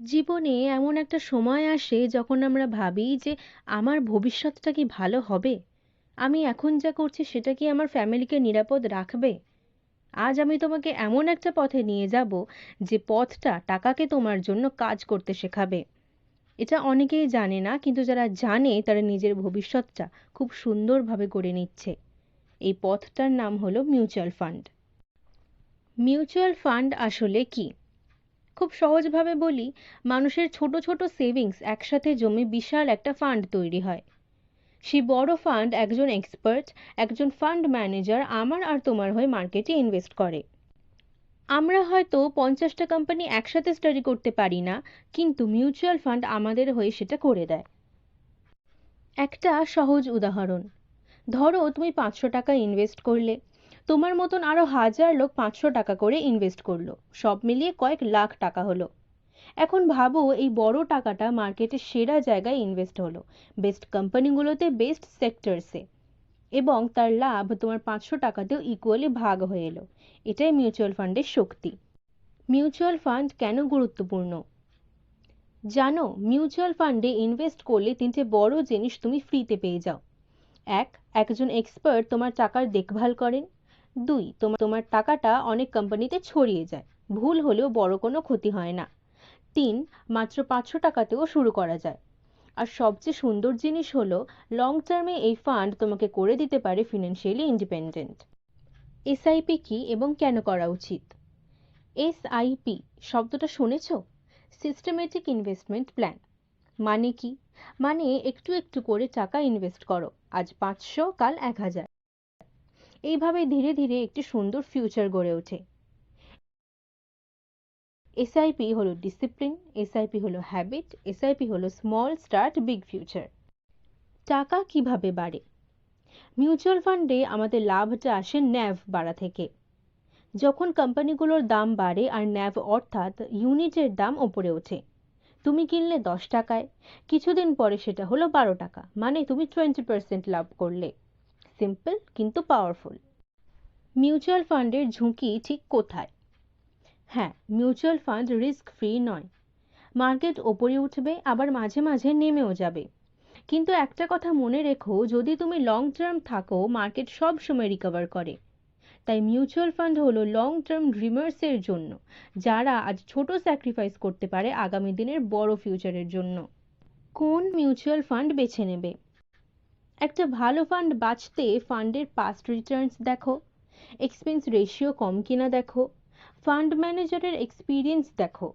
জীবনে এমন একটা সময় আসে যখন আমরা ভাবি যে আমার ভবিষ্যৎটা কি ভালো হবে? আমি এখন যা করছি সেটা কি আমার ফ্যামিলিকে নিরাপদ রাখবে? আজ আমি তোমাকে এমন একটা পথে নিয়ে যাব যে পথটা টাকাকে তোমার জন্য কাজ করতে শেখাবে। এটা অনেকেই জানে না, কিন্তু যারা জানে তারা নিজের ভবিষ্যৎটা খুব সুন্দরভাবে করে নিচ্ছে। এই পথটার নাম হলো মিউচুয়াল ফান্ড। মিউচুয়াল ফান্ড আসলে কি? খুব সহজভাবে বলি, মানুষের ছোট ছোট সেভিংস একসাথে জমে বিশাল একটা ফান্ড তৈরি হয়। সেই বড় ফান্ড একজন এক্সপার্ট একজন ফান্ড ম্যানেজার আমার আর তোমার হয়ে মার্কেটে ইনভেস্ট করে। আমরা হয়তো পঞ্চাশটা কোম্পানি একসাথে স্টাডি করতে পারি না, কিন্তু মিউচুয়াল ফান্ড আমাদের হয়ে সেটা করে দেয়। একটা সহজ উদাহরণ, ধরো তুমি পাঁচশো টাকা ইনভেস্ট করলে তোমার মতন আরও হাজার লোক পাঁচশো টাকা করে ইনভেস্ট করল। সব মিলিয়ে কয়েক লাখ টাকা হলো। এখন ভাবো, এই বড় টাকাটা মার্কেটের সেরা জায়গায় ইনভেস্ট হলো। বেস্ট কোম্পানিগুলোতে বেস্ট সেক্টরসে এবং তার লাভ তোমার পাঁচশো টাকাতেও ইকুয়ালি ভাগ হয়ে এলো। এটাই মিউচুয়াল ফান্ডের শক্তি। মিউচুয়াল ফান্ড কেন গুরুত্বপূর্ণ? জানো মিউচুয়াল ফান্ডে ইনভেস্ট করলে তিনটে বড় জিনিস তুমি ফ্রিতে পেয়ে যাও। এক, একজন এক্সপার্ট তোমার টাকার দেখভাল করেন। দুই, তোমার তোমার টাকাটা অনেক কোম্পানিতে ছড়িয়ে যায়। ভুল হলেও বড় কোনো ক্ষতি হয় না। তিন, মাত্র পাঁচশো টাকাতেও শুরু করা যায়। আর সবচেয়ে সুন্দর জিনিস হলো লং টার্মে এই ফান্ড তোমাকে করে দিতে পারে ফিনান্সিয়ালি ইন্ডিপেন্ডেন্ট এসআইপি কি এবং কেন করা উচিত? এসআইপি শব্দটা শুনেছ? সিস্টেমেটিক ইনভেস্টমেন্ট প্ল্যান মানে কি? মানে একটু একটু করে টাকা ইনভেস্ট করো। আজ পাঁচশো, কাল এক হাজার। এইভাবে ধীরে ধীরে একটি সুন্দর ফিউচার গড়ে ওঠে। এসআইপি হলো ডিসিপ্লিন এসআইপি হলো হ্যাবিট এসআইপি হলো স্মল স্টার্ট বিগ ফিউচার টাকা কীভাবে বাড়ে? মিউচুয়াল ফান্ডে আমাদের লাভটা আসে ন্যাভ বাড়া থেকে। যখন কোম্পানিগুলোর দাম বাড়ে আর ন্যাভ অর্থাৎ ইউনিটের দাম ওপরে ওঠে। তুমি কিনলে দশ টাকায়, কিছুদিন পরে সেটা হলো বারো টাকা মানে তুমি টোয়েন্টি পার্সেন্ট লাভ করলে। সিম্পল কিন্তু পাওয়ারফুল। মিউচুয়াল ফান্ডের ঝুঁকি ঠিক কোথায়? হ্যাঁ মিউচুয়াল ফান্ড রিস্ক ফ্রি নয়। মার্কেট ওপরে উঠবে, আবার মাঝে মাঝে নেমেও যাবে। কিন্তু একটা কথা মনে রেখো, যদি তুমি লং টার্ম থাকো, মার্কেট সব সময় রিকভার করে। তাই মিউচুয়াল ফান্ড হলো লং টার্ম ড্রিমার্সের জন্য, যারা আজ ছোট স্যাক্রিফাইস করতে পারে আগামী দিনের বড় ফিউচারের জন্য। কোন মিউচুয়াল ফান্ড বেছে নেবে? একটা ভালো ফান্ড বাঁচতে ফান্ডের পাস্ট রিটার্নস দেখো এক্সপেন্স রেশিও কম কিনা দেখো ফান্ড ম্যানেজারের এক্সপিরিয়েন্স দেখো,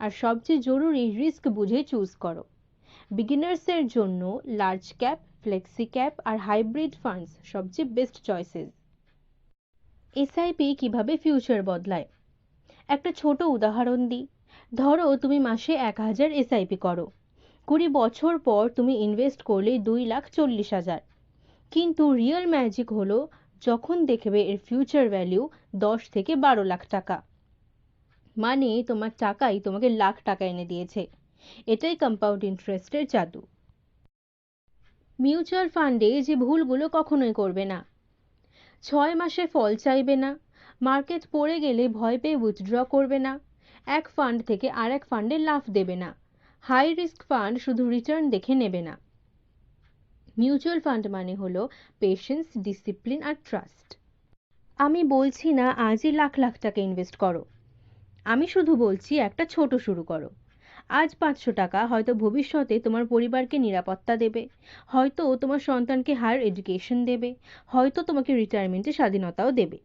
আর সবচেয়ে জরুরি রিস্ক বুঝে চুজ করো। বিগিনার্সের জন্য লার্জ ক্যাপ ফ্লেক্সি ক্যাপ আর হাইব্রিড ফান্ডস সবচেয়ে বেস্ট চয়েসেস এসআইপি কীভাবে ফিউচার বদলায়? একটা ছোট উদাহরণ দিই, ধরো তুমি মাসে এক হাজার এসআইপি করো। কুড়ি বছর পর তুমি ইনভেস্ট করলে দুই লাখ চল্লিশ হাজার। কিন্তু রিয়েল ম্যাজিক হলো যখন দেখবে এর ফিউচার ভ্যালু দশ থেকে বারো লাখ টাকা। মানে তোমার টাকাই তোমাকে লাখ টাকা এনে দিয়েছে। এটাই কম্পাউন্ড ইন্টারেস্টের জাদু। মিউচুয়াল ফান্ডে যে ভুলগুলো কখনোই করবে না। ছয় মাসে ফল চাইবে না। মার্কেট পড়ে গেলে ভয় পেয়ে উইথড্র করবে না। এক ফান্ড থেকে আর এক ফান্ডে লাভ দেবে না। হাই রিস্ক ফান্ড শুধু রিটার্ন দেখে নেবে না। মিউচুয়াল ফান্ড মানে হলো পেশেন্স, ডিসিপ্লিন আর ট্রাস্ট। আমি বলছি না আজই লাখ লাখ টাকা ইনভেস্ট করো। আমি শুধু বলছি একটা ছোট শুরু করো। আজ পাঁচশো টাকা হয়তো ভবিষ্যতে তোমার পরিবারকে নিরাপত্তা দেবে, হয়তো তোমার সন্তানকে হায়ার এডুকেশন দেবে, হয়তো তোমাকে রিটায়ারমেন্টে স্বাধীনতাও দেবে।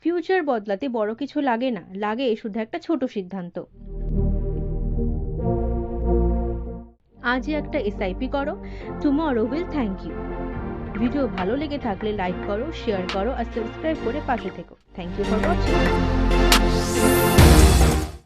ফিউচার বদলাতে বড় কিছু লাগে না, লাগে শুধু একটা ছোট সিদ্ধান্ত। আজই একটা এসআইপি করো। Tomorrow will thank you video ভালো লেগে থাকলে লাইক করো শেয়ার করো আর সাবস্ক্রাইব করে পাশে থেকো। Thank you for watching